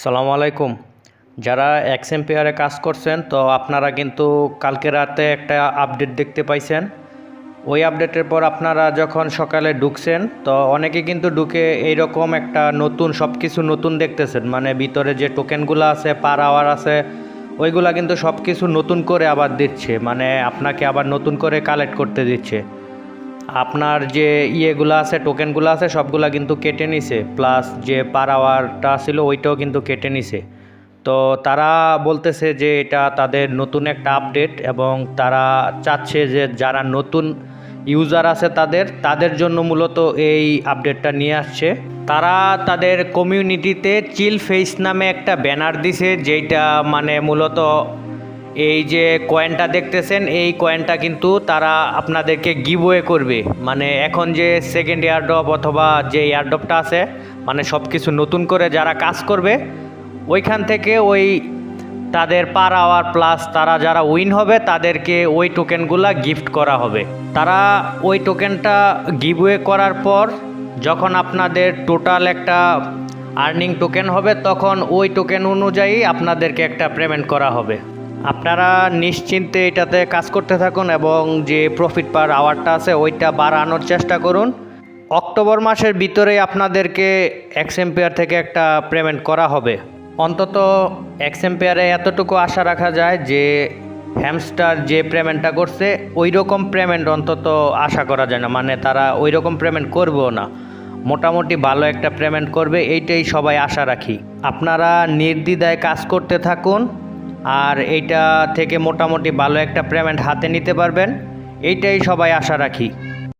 সালামু আলাইকুম। যারা এক্সএমপিআরে কাজ করছেন, তো আপনারা কিন্তু কালকে রাতে একটা আপডেট দেখতে পাইছেন। ওই আপডেটের পর আপনারা যখন সকালে ঢুকছেন, তো অনেকে কিন্তু ঢুকে এইরকম একটা নতুন সব কিছু নতুন দেখতেছেন। মানে ভিতরে যে টোকেনগুলো আছে, পার আওয়ার আছে, ওইগুলা কিন্তু সব কিছু নতুন করে আবার দিচ্ছে। মানে আপনাকে আবার নতুন করে কালেক্ট করতে দিচ্ছে। আপনার যে ইয়েগুলো আছে টোকেনগুলো আছে, সবগুলা কিন্তু কেটে নিছে। প্লাস যে পার আওয়ারটা ছিল, ওইটাও কিন্তু কেটে নিছে। তো তারা বলতেছে যে এটা তাদের নতুন একটা আপডেট এবং তারা চাচ্ছে যে যারা নতুন ইউজার আছে তাদের তাদের জন্য মূলত এই আপডেটটা নিয়ে আসছে। তারা তাদের কমিউনিটিতে চিল ফেস নামে একটা ব্যানার দিছে যেটা মানে মূলত এই যে কয়েনটা দেখতেছেন, এই কয়েনটা কিন্তু তারা আপনাদেরকে গিভওয়ে করবে। মানে এখন যে সেকেন্ড এয়ারড্রপ অথবা যে এয়ারড্রপটা আছে মানে সব কিছু নতুন করে যারা কাজ করবে, ওইখান থেকে ওই তাদের পার আওয়ার প্লাস তারা যারা উইন হবে, তাদেরকে ওই টোকেনগুলা গিফট করা হবে। তারা ওই টোকেনটা গিভওয়ে করার পর যখন আপনাদের টোটাল একটা আর্নিং টোকেন হবে, তখন ওই টোকেন অনুযায়ী আপনাদেরকে একটা পেমেন্ট করা হবে। আপনারা নিশ্চিন্তে এটাতে কাজ করতে থাকুন এবং যে প্রফিট পার আওয়ারটা আছে, ওইটা বাড়ানোর চেষ্টা করুন। অক্টোবর মাসের ভিতরে আপনাদেরকে এক্সএমপিয়ার থেকে একটা পেমেন্ট করা হবে। অন্তত এক্সএমপিয়ারে এতটুকু আশা রাখা যায় যে হ্যামস্টার যে পেমেন্টটা করছে ওই রকম পেমেন্ট অন্তত আশা করা যায় না। মানে তারা ওই রকম পেমেন্ট করবেও না। মোটামুটি ভালো একটা পেমেন্ট করবে, এইটাই সবাই আশা রাখি। আপনারা নির্দ্বিধায় কাজ করতে থাকুন। আর এইটা থেকে মোটামুটি ভালো একটা পেমেন্ট হাতে নিতে পারবেন। এইটাই সবাই আশা রাখি।